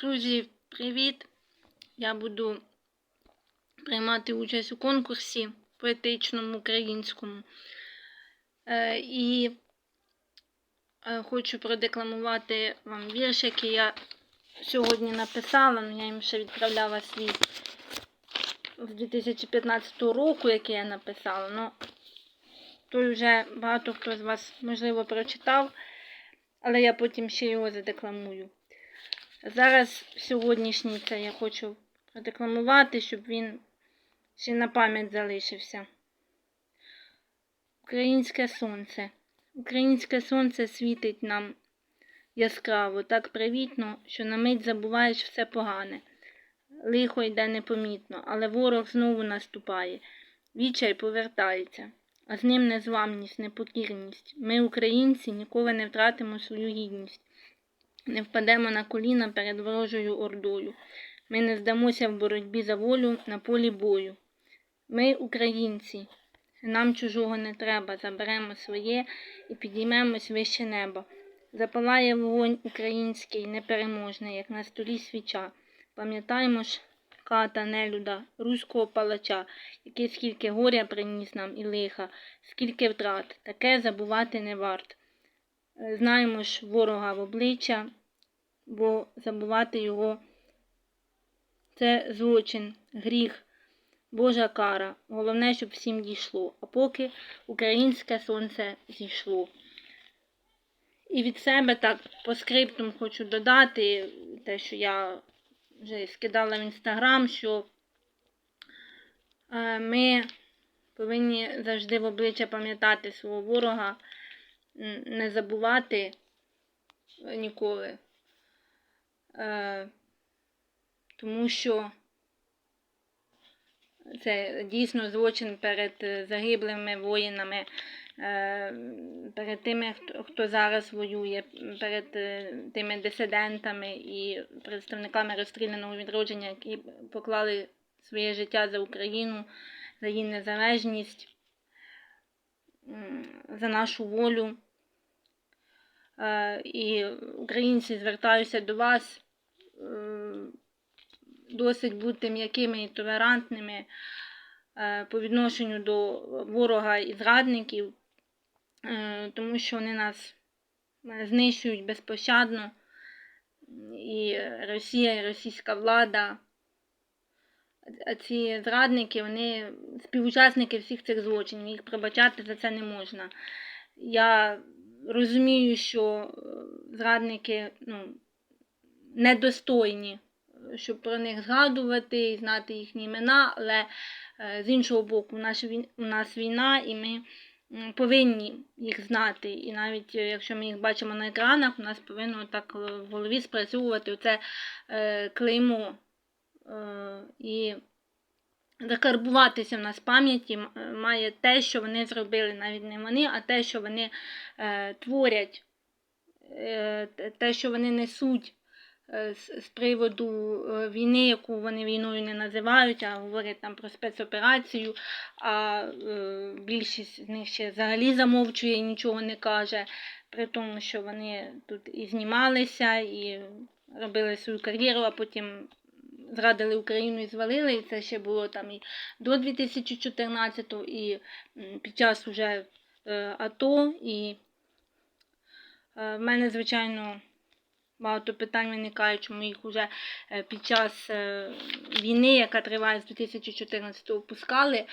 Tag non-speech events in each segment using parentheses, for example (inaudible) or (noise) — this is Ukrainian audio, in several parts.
Друзі, привіт! Я буду приймати участь у конкурсі поетичному українському. Е, і е, хочу продекламувати вам вірш, який я сьогодні написала. Ну, я їм ще відправляла свій з 2015 року, який я написала. Ну, той вже багато хто з вас, можливо, прочитав, але я потім ще його задекламую. Зараз сьогоднішній це я хочу продекламувати, щоб він ще на пам'ять залишився. Українське сонце. Українське сонце світить нам яскраво, так привітно, що на мить забуваєш все погане. Лихо йде непомітно, але ворог знову наступає. Відчай повертається, а з ним незламність, непокірність. Ми, українці, ніколи не втратимо свою гідність не впадемо на коліна перед ворожою ордою. Ми не здамося в боротьбі за волю на полі бою. Ми, українці, нам чужого не треба, заберемо своє і підіймемось вище неба. Запалає вогонь український, непереможний, як на столі свіча. Пам'ятаємо ж ката, нелюда, руського палача, який скільки горя приніс нам і лиха, скільки втрат, таке забувати не варт. Знаємо ж ворога в обличчя, бо забувати його це злочин, гріх, Божа кара. Головне, щоб всім дійшло. А поки українське сонце зійшло. І від себе так по скриптум хочу додати те, що я вже скидала в інстаграм, що е, ми повинні завжди в обличчя пам'ятати свого ворога, не забувати ніколи. Е, тому що це дійсно злочин перед загиблими воїнами, е, перед тими, хто зараз воює, перед е, тими дисидентами і представниками розстріляного відродження, які поклали своє життя за Україну, за її незалежність, за нашу волю. І українці звертаюся до вас. Е, досить бути м'якими і толерантними е, по відношенню до ворога і зрадників, е, тому що вони нас знищують безпощадно. І Росія, і російська влада, а ці зрадники, вони співучасники всіх цих злочинів, їх пробачати за це не можна. Я розумію, що зрадники, ну, недостойні, щоб про них згадувати і знати їхні імена, але е, з іншого боку, у нас війна, і ми повинні їх знати. І навіть е, якщо ми їх бачимо на екранах, у нас повинно так е, в голові спрацьовувати оце клеймо. І закарбуватися в нас в пам'яті має те, що вони зробили, навіть не вони, а те, що вони творять, те, що вони несуть Е, з приводу е, війни, яку вони війною не називають, а говорять там про спецоперацію, а е, більшість з них ще взагалі замовчує і нічого не каже, при тому, що вони тут і знімалися, і робили свою кар'єру, а потім зрадили Україну і звалили. І це ще було там і до 2014-го, і під час уже АТО. І в мене, звичайно, Багато питань виникає, чому їх вже е, під час е, війни, яка триває з 2014-го, пускали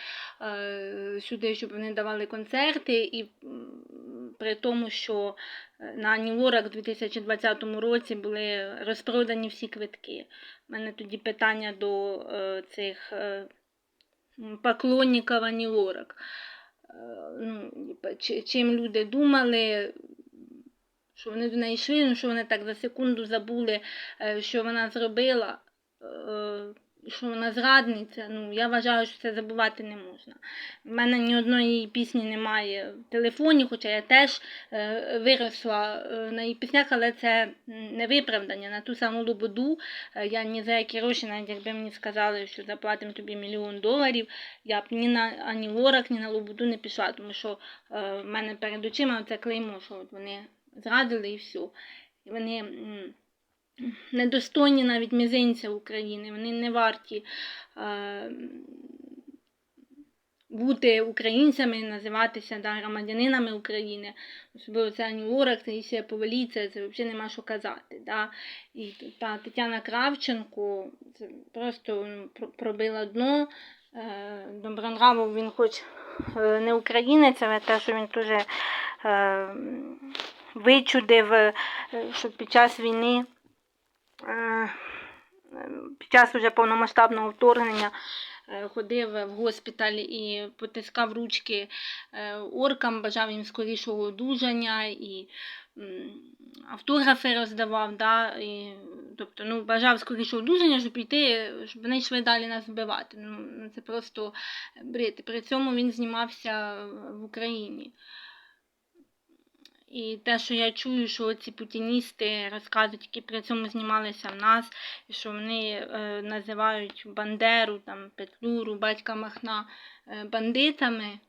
е, сюди, щоб вони давали концерти, і при тому, що на Ані Лорак у 2020 році були розпродані всі квитки. У мене тоді питання до цих поклонників Анілорак. Ну, чим люди думали, що вони до неї йшли, ну що вони так за секунду забули, е, що вона зробила, е, що вона зрадниця. Ну, Я вважаю, що це забувати не можна. У мене ні одної пісні немає в телефоні, хоча я теж е, виросла на її піснях, але це не виправдання. На ту саму Лободу я ні за які гроші, навіть якби мені сказали, що заплатимо тобі мільйон доларів, я б ні на ані Лорак, ні на Лободу не пішла, тому що в мене перед очима це клеймо, що вони зрадили і все. Вони недостойні навіть мізинця України. Вони не варті е, бути українцями, називатися да, громадянинами України. Особливо це Ані Лорак, Таїсія Повеліця, це взагалі нема що казати. Да? І та Тетяна Кравченко це просто ну, пробила дно. Е, Добронравов він хоч е, не українець, але те, що він дуже е, вичудив, е, що під час війни, е, під час уже повномасштабного вторгнення е, ходив в госпіталь і потискав ручки оркам, бажав їм скорішого одужання і автографи роздавав, да, і, тобто ну, бажав скорішого одужання, щоб піти, щоб вони йшли далі нас вбивати. Ну, це просто. І При цьому він знімався в Україні. І те, що я чую, що ці путіністи розказують, які при цьому знімалися в нас, і що вони е, називають Бандеру, там, Петлюру, батька Махна е, бандитами.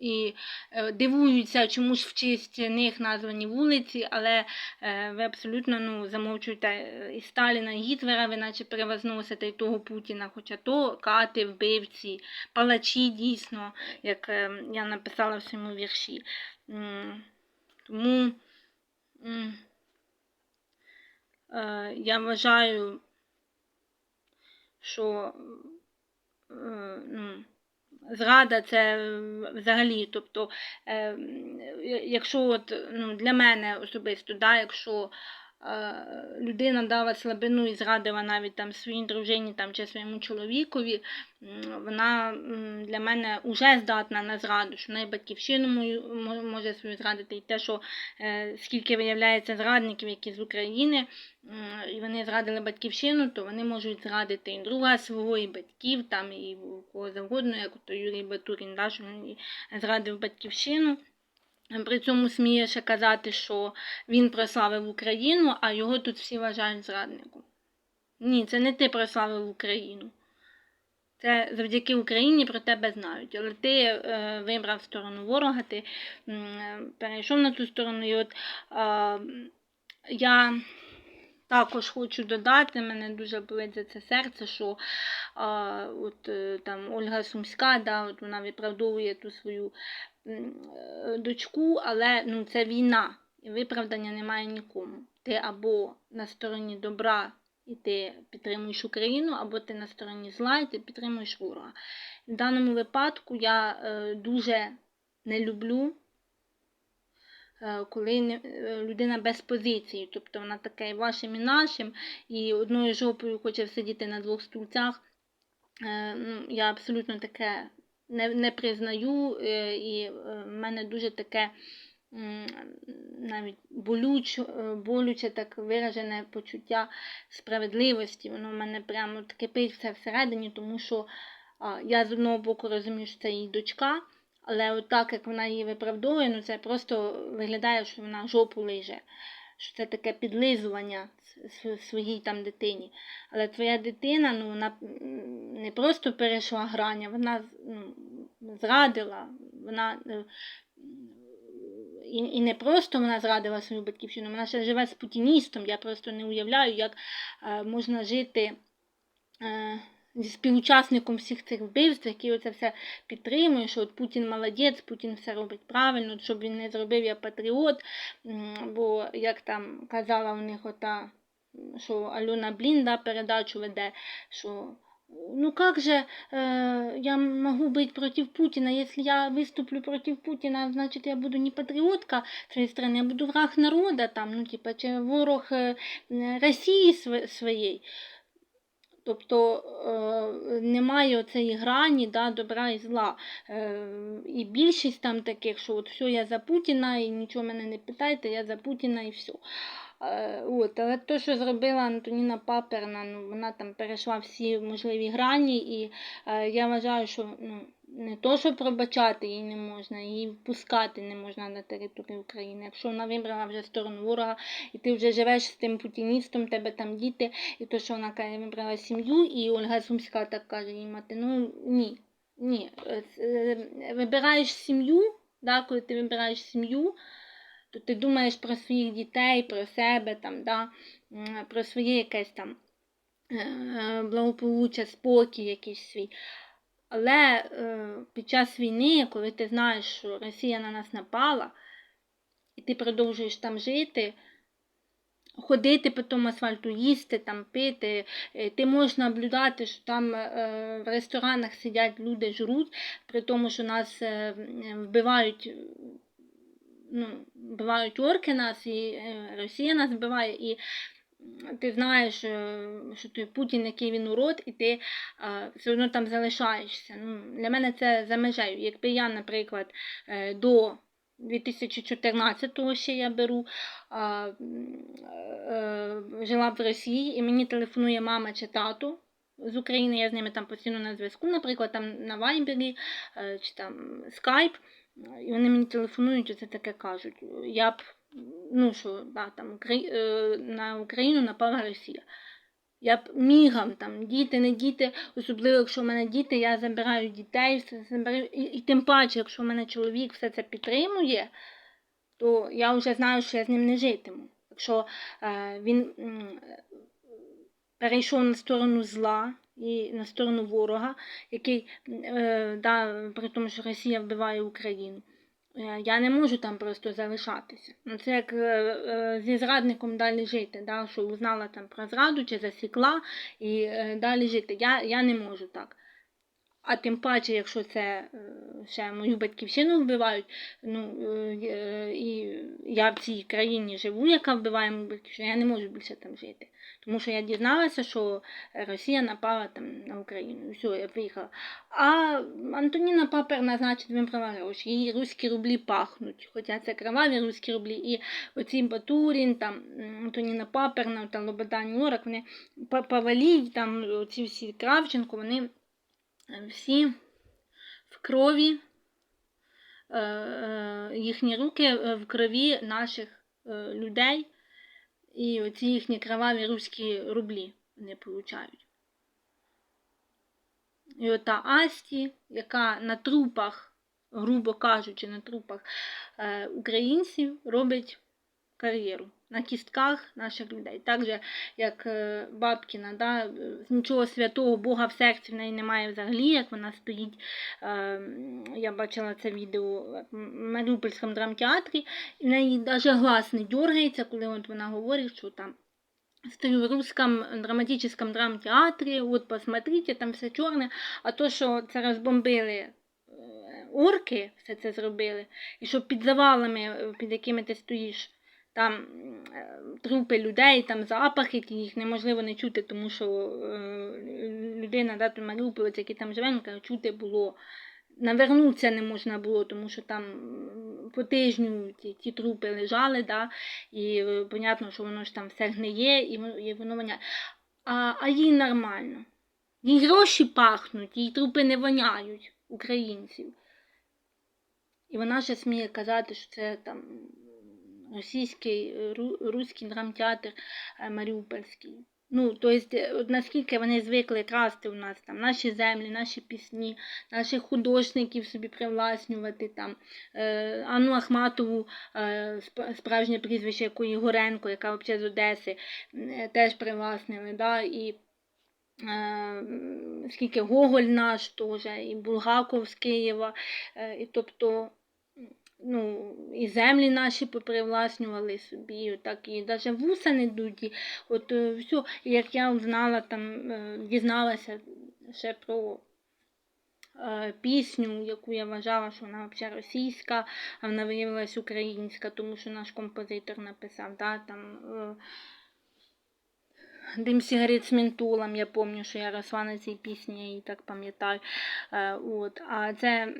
І е, дивуються, чому ж в честь них названі вулиці, але е, ви абсолютно ну, замовчуєте е, і Сталіна, і Гітлера, ви наче перевозносите і того Путіна, хоча то кати, вбивці, палачі дійсно, як е, я написала в своєму вірші. Тому е, я вважаю, що е, ну, зрада це взагалі, тобто, е, якщо от, ну, для мене особисто, да, якщо людина дала слабину і зрадила навіть там своїй дружині там, чи своєму чоловікові, вона для мене вже здатна на зраду, що вона батьківщину може свою зрадити, і те, що е, скільки виявляється зрадників, які з України, і вони зрадили батьківщину, то вони можуть зрадити і друга свого, і батьків, там, і кого завгодно, як то Юрій Батурін, да, що він зрадив батьківщину. При цьому сміє ще казати, що він прославив Україну, а його тут всі вважають зрадником. Ні, це не ти прославив Україну. Це завдяки Україні про тебе знають. Але ти е, вибрав сторону ворога, ти е, перейшов на ту сторону. І от е, я також хочу додати, мене дуже болить за це серце, що а, от, е, там Ольга Сумська, да, от вона виправдовує ту свою е, дочку, але ну, це війна, і виправдання немає нікому. Ти або на стороні добра і ти підтримуєш Україну, або ти на стороні зла і ти підтримуєш ворога. В даному випадку я е, дуже не люблю е, коли е, людина без позиції, тобто вона така і вашим, і нашим, і одною жопою хоче сидіти на двох стульцях. Е, ну, Я абсолютно таке не, не признаю, е, і в мене дуже таке навіть болюч, е, болюче так виражене почуття справедливості. Воно в мене прямо кипить все всередині, тому що я з одного боку розумію, що це її дочка, але от так, як вона її виправдовує, ну це просто виглядає, що вона жопу лиже. Що це таке підлизування своїй там дитині. Але твоя дитина, ну вона не просто перейшла грань, а вона ну, зрадила, вона е, і, і не просто вона зрадила свою батьківщину, вона ще живе з путіністом. Я просто не уявляю, як е, можна жити. Е, співучасником всіх цих вбивств, який оце все підтримує, що от Путін молодець, Путін все робить правильно, щоб він не зробив я патріот. М, Бо, як там казала у них ота, м, що Альона Блін да, передачу веде, що ну как же э, я могу быть против Путина, если я выступлю против Путина, значит я буду не патриотка своей страны, я буду враг народа, там, ну типа, чи ворог е, м, Росії св- своєї. Тобто е, немає цієї грані да, добра і зла. Е, і більшість там таких, що от все, я за Путіна і нічого мене не питайте, я за Путіна і все. Е, от, але те, що зробила Антоніна Паперна, ну, вона там перейшла всі можливі грані, і е, я вважаю, що ну, не то, що пробачати її не можна, її впускати не можна на територію України. Якщо вона вибрала вже сторону ворога, і ти вже живеш з тим путіністом, тебе там діти, і то, що вона каже, вибрала сім'ю, і Ольга Сумська так каже їй мати, ну ні, ні. Е, е, Вибираєш сім'ю, да, коли ти вибираєш сім'ю, то ти думаєш про своїх дітей, про себе, там, да, про своє якесь там е, благополуччя, спокій якийсь свій. Але е, під час війни, коли ти знаєш, що Росія на нас напала, і ти продовжуєш там жити, ходити по тому асфальту, їсти, там, пити, е, ти можеш наблюдати, що там в ресторанах сидять люди, жруть, при тому, що нас вбивають. Ну, вбивають орки нас, і е, Росія нас вбиває, і ти знаєш, е, що той Путін, який він урод, і ти е, все одно там залишаєшся. Ну, для мене це за межею. Якби я, наприклад, е, до 2014-го ще я беру, а, е, жила в Росії, і мені телефонує мама чи тато. З України я з ними там постійно на зв'язку, наприклад, там на Вайбері чи там Скайп, і вони мені телефонують, оце таке кажуть. Я б, ну що, да, там, е, на Україну напала Росія. Я б мігом, там, діти, не діти, особливо, якщо в мене діти, я забираю дітей, все забираю. І, і тим паче, якщо в мене чоловік все це підтримує, то я вже знаю, що я з ним не житиму. Якщо е, він м, перейшов на сторону зла і на сторону ворога, який, е, да, при тому, що Росія вбиває Україну. Е, Я не можу там просто залишатися. Ну, це як е, е, зі зрадником далі жити, да, що узнала там про зраду чи засікла і е, далі жити. Я, я не можу так. А тим паче, якщо це е, ще мою батьківщину вбивають, ну і я в цій країні живу, яка вбиває мою батьківщину, я не можу більше там жити. Тому що я дізналася, що Росія напала там на Україну. Все, я приїхала. А Антоніна Паперна, значить, вибрала гроші. Її руські рублі пахнуть. Хоча це кроваві руські рублі. І оці Батурін, там Антоніна Паперна, та Лобода Нюрак, вони Па- Павалій, там оці всі Кравченко, вони е, всі в крові, е, е, їхні руки е, в крові наших е, людей. І оці їхні кроваві руські рублі вони получають. І ота Асті, яка на трупах, грубо кажучи, на трупах е, українців робить кар'єру на кістках наших людей. Так же, як е, Бабкіна, да, нічого святого Бога в серці в неї немає взагалі, як вона стоїть. Е, я бачила це відео в Маріупольському драмтеатрі, і в неї навіть глаз не дергається, коли от вона говорить, що там стою в русском драматическом драмтеатрі, от посмотрите, там все чорне, а то, що це розбомбили е, орки, все це зробили, і що під завалами, під якими ти стоїш, там е, трупи людей, там запахи, ті, їх неможливо не чути, тому що е, людина, да, той Маріуполець, який там живе, каже, чути було. Навернутися не можна було, тому що там по тижню ті, ті трупи лежали, да, і е, понятно, що воно ж там все гниє, і воно, і воно воняє. А, а їй нормально. Їй гроші пахнуть, їй трупи не воняють українців. І вона ще сміє казати, що це там російський, е, руський драмтеатр е, Маріупольський. Ну, тобто, наскільки вони звикли красти у нас там наші землі, наші пісні, наших художників собі привласнювати там. Е, Анну Ахматову, е, справжнє прізвище якої Горенко, яка взагалі з Одеси, е, теж привласнили. Да? І е, скільки Гоголь наш теж, і Булгаков з Києва. Е, і тобто ну, і землі наші попривласнювали собі, так і навіть вуса не дуті. От е, все, як я узнала, там, е, дізналася ще про е, пісню, яку я вважала, що вона взагалі російська, а вона виявилась українська, тому що наш композитор написав, да, там. Дим сигарет з ментолом, я пам'ятаю, що я росла на цій пісні, я її так пам'ятаю. От. А це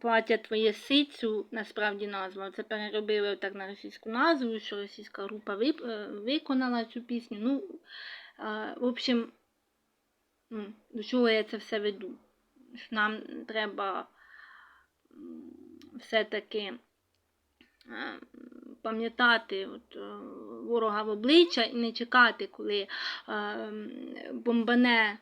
плаття твоє сицю, насправді назва. Це переробили так на російську назву, що російська група вип- е, виконала цю пісню. Ну, е, в общем, ну, до чого я це все веду? Що нам треба все-таки е, пам'ятати от, е, ворога в обличчя і не чекати, коли е, бомбане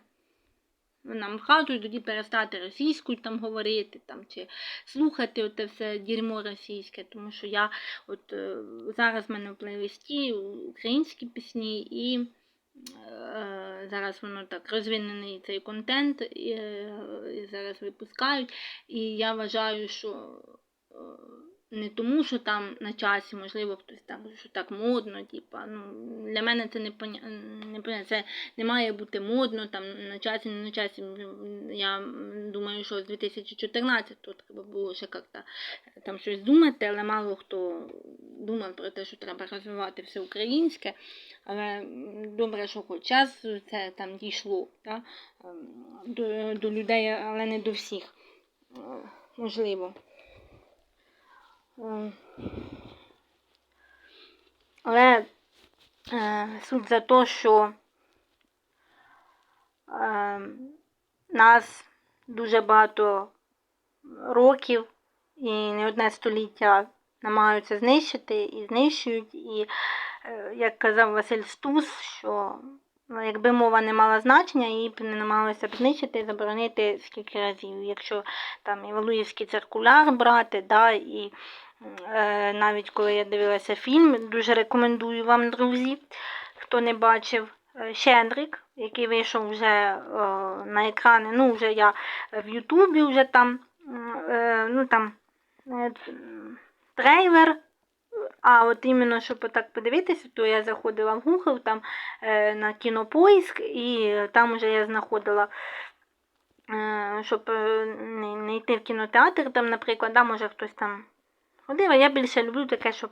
нам вказують, тоді перестати російською там говорити там, чи слухати оте все дерьмо російське, тому що я от е, зараз в мене в плейлисті українські пісні і е, зараз воно так розвинений цей контент, і, е, і зараз випускають. І я вважаю, що е, не тому, що там на часі, можливо, хтось так, що так модно, типа, ну, для мене це не поня... не поня... це не має бути модно, там на часі, не на часі. Я думаю, що з 2014-го треба було ще як-то там щось думати, але мало хто думав про те, що треба розвивати все українське. Але добре, що хоч час це там дійшло да? до, до людей, але не до всіх. Можливо. Але е, суть за те, що е, нас дуже багато років і не одне століття намагаються знищити і знищують. І, е, як казав Василь Стус, що Ну, якби мова не мала значення, її б не намагалися б знищити і заборонити скільки разів. Якщо там Івалуївський циркуляр брати, да, і навіть коли я дивилася фільм, дуже рекомендую вам, друзі, хто не бачив. Е, Щедрик, який вийшов вже е, на екрани, ну, вже я в Ютубі вже там, е, ну там е, трейлер а от іменно, щоб так подивитися, то я заходила в Google там е, на кінопоїзк, і там вже я знаходила, е, щоб е, не, не йти в кінотеатр, там, наприклад, да, може хтось там ходив. Я більше люблю таке, щоб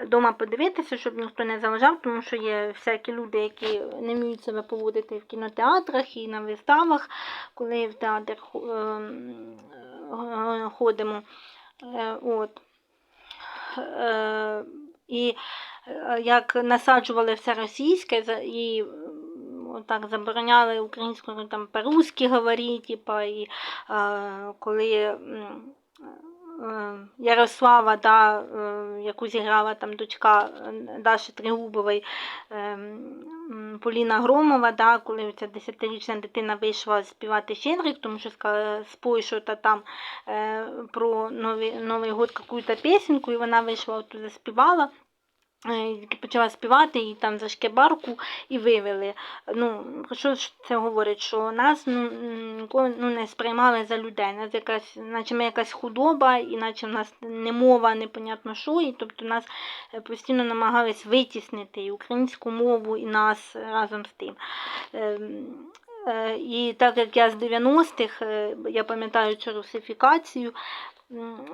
вдома подивитися, щоб ніхто не заважав, тому що є всякі люди, які не вміють себе поводити в кінотеатрах і на виставах, коли в театр ходимо. От. Е, і е, як насаджували все російське і так забороняли українською там по-русски говорити, типа, і е, коли Ярослава, да, яку зіграла там дочка Даші Тригубової, Поліна Громова, да, коли ця десятирічна дитина вийшла співати Щедрик, тому що спой що там е, про Новий Новий год якусь пісеньку, і вона вийшла, тут заспівала. Е, почала співати і там за шкебарку і вивели. Ну, Що ж це говорить? Що нас ну, ну, не сприймали за людей. Нас якась, наче ми якась худоба, і наче в нас не мова, непонятно що. І тобто нас е, постійно намагались витіснити і українську мову, і нас разом з тим. Е, і так як я з 90-х, я пам'ятаю цю русифікацію,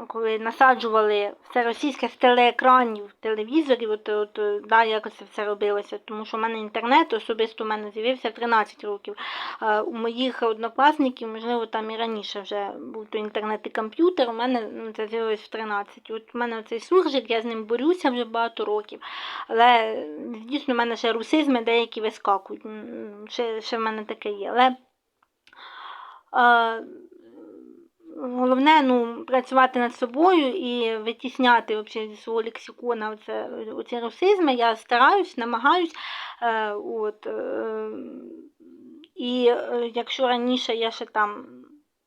коли насаджували все російське з телеекранів, телевізорів, от, от, да, як це все робилося. Тому що в мене інтернет особисто в мене з'явився 13 років. А у моїх однокласників, можливо, там і раніше вже був то інтернет і комп'ютер, у мене ну, це з'явилось в 13. От у мене цей суржик, я з ним борюся вже багато років. Але дійсно в мене ще русизми деякі вискакують. Ще, ще в мене таке є. Але а, Головне ну, працювати над собою і витісняти взагалі, зі свого лексикона оце, оці русизми. Я стараюсь, намагаюсь. Е, от, е, І е, якщо раніше я ще там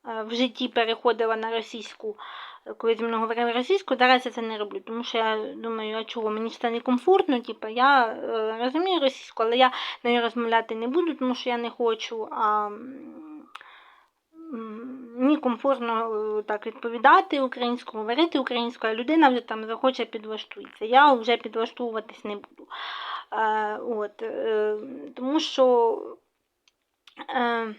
е, в житті переходила на російську, коли зі мною говорили російською, зараз я це не роблю. Тому що я думаю, а чого мені це некомфортно, типу, я е, розумію російську, але я нею розмовляти не буду, тому що я не хочу. А, мені комфортно е, так відповідати українською, говорити українською, а людина вже там захоче підлаштується. Я вже підлаштовуватись не буду. Е, от, е, Тому що е,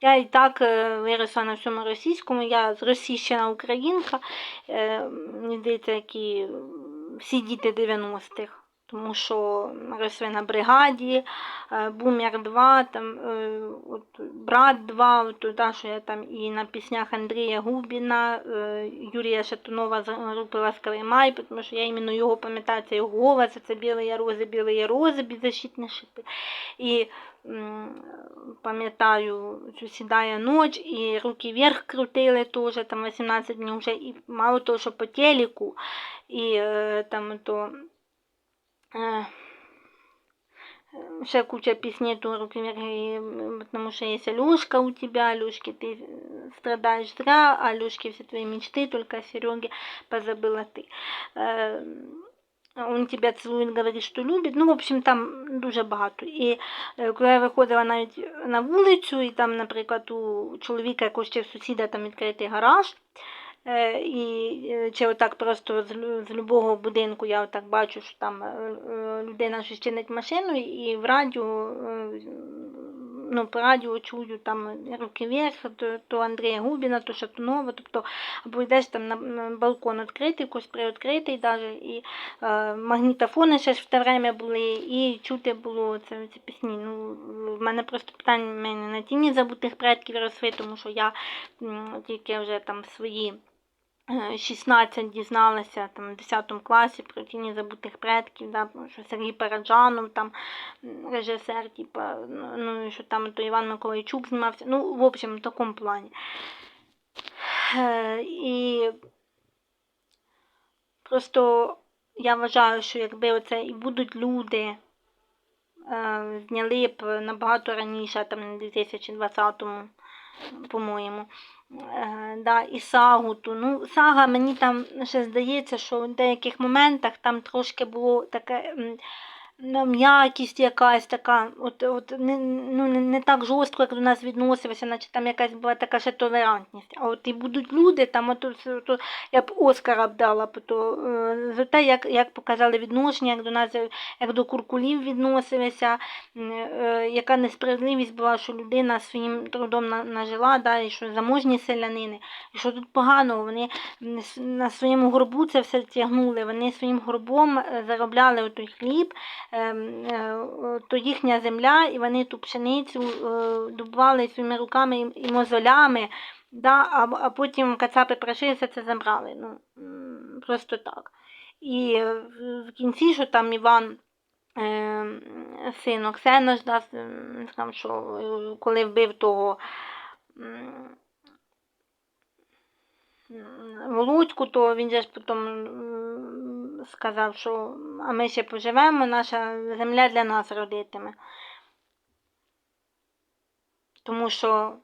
я і так е, виросла на всьому російському, я зросійщена українка, е, мені здається, які всі діти 90-х тому що росли на бригаді, е, Бумер 2, там, е, от, Брат 2, от, та, що я там і на піснях Андрія Губіна, е, Юрія Шатунова з групи Ласковий Май, тому що я іменно його пам'ятаю, це його голос, це білі рози, білі рози, беззащитні шипи. І пам'ятаю, сідає ніч, і руки вверх крутили теж, там 18 днів вже, і мало того, що по телеку, і там то Ще куча пісней то руки вверх, і, м, потому что есть Алёшка у тебя, Алёшки, ты э, страдаешь зря, Алёшки все твои мечты, только о Сереге позабыла ты. Е, Он тебя целует, говорит, що любить. Ну, в общем, там дуже багато. І е, коли я виходила навіть на вулицю, і там, наприклад, у чоловіка якогось чи в сусіда там відкритий гараж, е, і е, чи отак просто з, з любого будинку я отак бачу, що там е, е, людина щось чинить машину, і в радіо, е, ну, по радіо чую там руки вверх, то, то Андрія Губіна, то Шатунова, тобто або йдеш там на, балкон відкритий, якось приоткритий даже, і е, магнітофони ще ж в те время були, і чути було це, ці пісні. Ну, в мене просто питання в мене на тіні забутих предків росли, тому що я тільки вже там свої е, 16 дізналася там, в 10 класі про тіні забутих предків, да, що Сергій Параджанов, там режисер, типа, ну, ну що там то Іван Миколайчук знімався. Ну, в общем, в такому плані. Е, І просто я вважаю, що якби оце і будуть люди, е, зняли б набагато раніше, там, в 2020-му, по-моєму. Е, да, і сагу ту. Ну, сага мені там ще здається, що в деяких моментах там трошки було таке. Ну, м'якість якась така, от, от не, ну, не, не так жорстко, як до нас відносилися, наче там якась була така ще толерантність. А от і будуть люди, там от, от, от, я б Оскара б дала, б то, е, за те, як, як показали відношення, як до нас, як до куркулів відносилися, е, яка несправедливість була, що людина своїм трудом на- нажила, да, і що заможні селянини, і що тут поганого, вони на своєму горбу це все тягнули, вони своїм горбом е, заробляли той хліб, то їхня земля, і вони ту пшеницю е, добували своїми руками і, мозолями, да, а, потім кацапи прийшли все це забрали. Ну, просто так. І е, в кінці, що там Іван. е, Син Оксена ж да, с- м, там, що е, коли вбив того Володьку, то він же ж потім сказав, що а ми ще поживемо, наша земля для нас родитиме. Тому що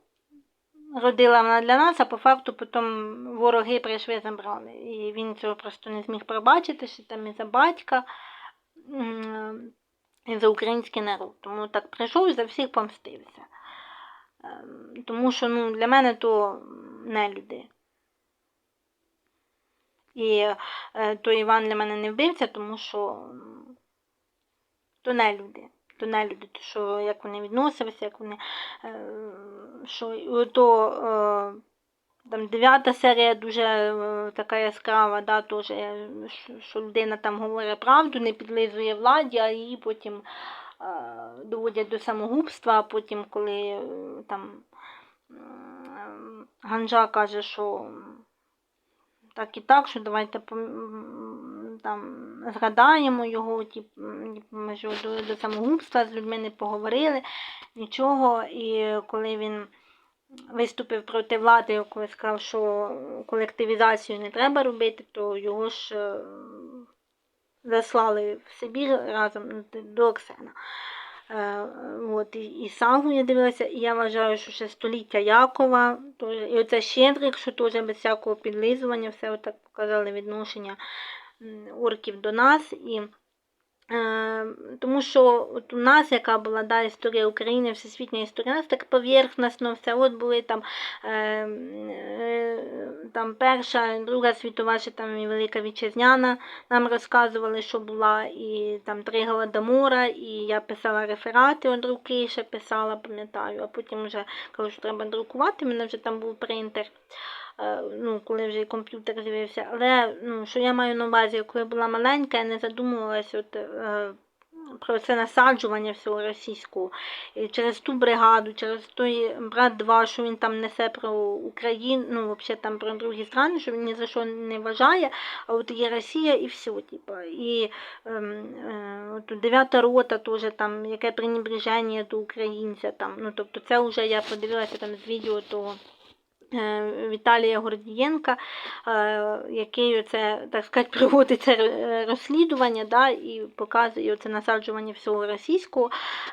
родила вона для нас, а по факту потім вороги прийшли забрали. І він цього просто не зміг пробачити, що там і за батька, і за український народ. Тому так прийшов і за всіх помстився. Ем, Тому що ну, для мене то не люди. І е, то Іван для мене не вбивця, тому що то не люди. То не люди, то що як вони відносилися, як вони. Е, що то е, там дев'ята серія дуже е, така яскрава, да, теж, е, що, людина там говорить правду, не підлизує владі, а її потім е, доводять до самогубства, а потім, коли е, там м, Ганжа каже, що так і так, що давайте там згадаємо його, тип, ми ж до, до самогубства з людьми не поговорили, нічого. І коли він виступив проти влади, коли сказав, що колективізацію не треба робити, то його ж е, заслали в Сибір разом ну, до Оксена. Е, От, і, сагу я дивилася, і я вважаю, що ще століття Якова, і оце Щедрик, що теж без всякого підлизування, все отак показали відношення орків до нас. І, тому що от у нас, яка була да, історія України, всесвітня історія, у нас так поверхностно все. От були там, е, е, там Перша, Друга світова, ще там і Велика Вітчизняна нам розказували, що була і там три голодомора, і я писала реферати від руки, ще писала, пам'ятаю, а потім вже кажу, що треба друкувати, в мене вже там був принтер. Е, Ну, коли вже і комп'ютер з'явився. Але ну, що я маю на увазі, коли була маленька, я не задумувалася от, е, про це насаджування всього російського. І через ту бригаду, через той брат 2, що він там несе про Україну, ну, взагалі там про другі страни, що він ні за що не вважає, а от є Росія і все, типа. І ем, е, от дев'ята рота теж там, яке пренебреження до українця там. Ну, тобто це вже я подивилася там з відео того Віталія Гордієнка, е, який це, так сказати, (laughs) проводить це е, розслідування да, і показує це насаджування всього російського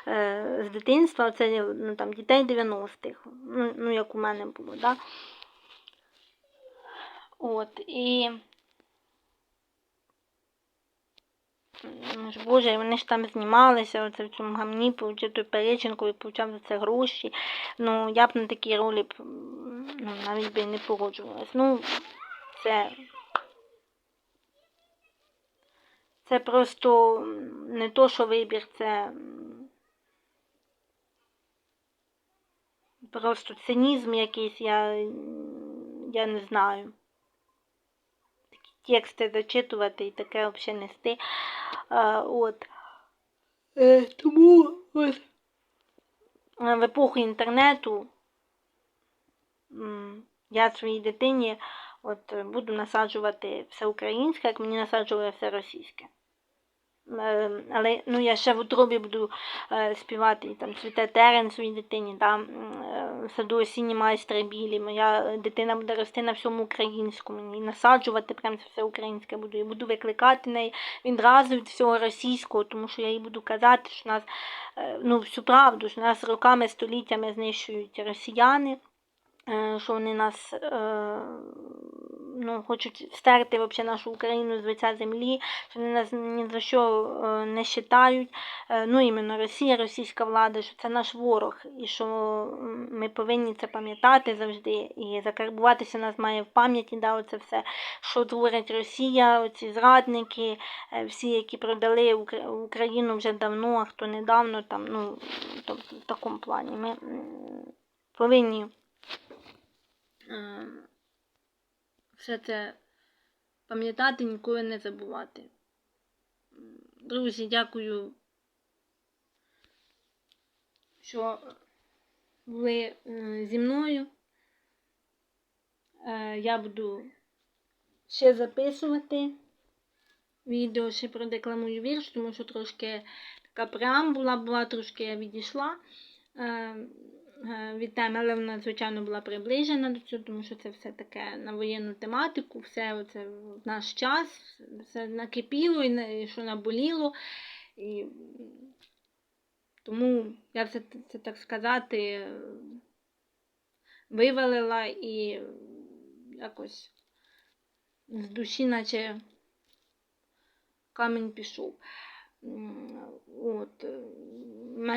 е, з дитинства, це ну, там, дітей 90-х, ну, ну, як у мене було. Да. От, і Ну ж, Боже, вони ж там знімалися, оце в цьому гамні, той перечинку і получав за це гроші. Ну, я б на такі ролі б ну, навіть би не погоджувалась. Ну, це. Це просто не то, що вибір, це просто цинізм якийсь, я, я не знаю. Тексти зачитувати і таке взагалі нести. А, от. Е, тому от, в епоху інтернету я своїй дитині от, буду насаджувати все українське, як мені насаджували все російське. Е, Але ну, я ще в утробі буду е, співати там цвіте терен своїй дитині, да, м, е, саду осінні майстри білі. Моя дитина буде рости на всьому українському і насаджувати прям це все українське буду. І буду викликати неї відразу від всього російського, тому що я їй буду казати, що нас е, ну, всю правду, що нас роками, століттями знищують росіяни. Е, Що вони нас е, ну, хочуть стерти вообще нашу Україну з лиця землі, що вони нас ні за що е, не вважають. Ну, іменно Росія, російська влада, що це наш ворог, і що ми повинні це пам'ятати завжди. І закарбуватися нас має в пам'яті, да, оце все, що творить Росія, оці зрадники, всі, які продали Україну вже давно, а хто недавно, там, ну, тобто в такому плані. Ми повинні е, все це пам'ятати, ніколи не забувати. Друзі, дякую, що були е, зі мною. Е, Я буду ще записувати відео, ще продекламую вірш, тому що трошки така преамбула була, трошки я відійшла е, від теми, але вона, звичайно, була приближена до цього, тому що це все таке на воєнну тематику, все оце в наш час, все накипіло і що наболіло. І тому я все це, так сказати вивалила і якось з душі, наче камінь пішов. От.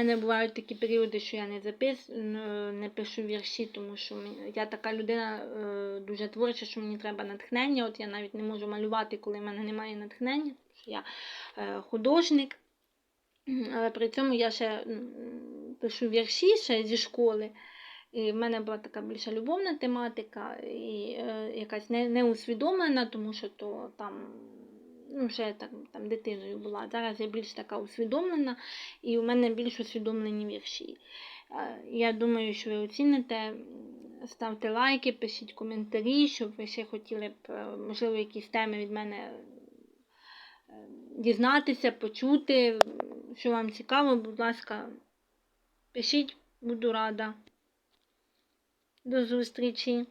Мене бувають такі періоди, що я не запис... не пишу вірші, тому що я така людина е, дуже творча, що мені треба натхнення. От я навіть не можу малювати, коли в мене немає натхнення, тому що я е, художник. Але при цьому я ще пишу вірші ще зі школи. І в мене була така більша любовна тематика, і е, якась не, не усвідомлена, тому що то там, ну, ще так, там дитиною була. Зараз я більш така усвідомлена, і у мене більш усвідомлені вірші. Е, я думаю, що ви оціните. Ставте лайки, пишіть коментарі, щоб ви ще хотіли б, е, можливо, якісь теми від мене е, дізнатися, почути. Що вам цікаво, будь ласка, пишіть, буду рада. До зустрічі!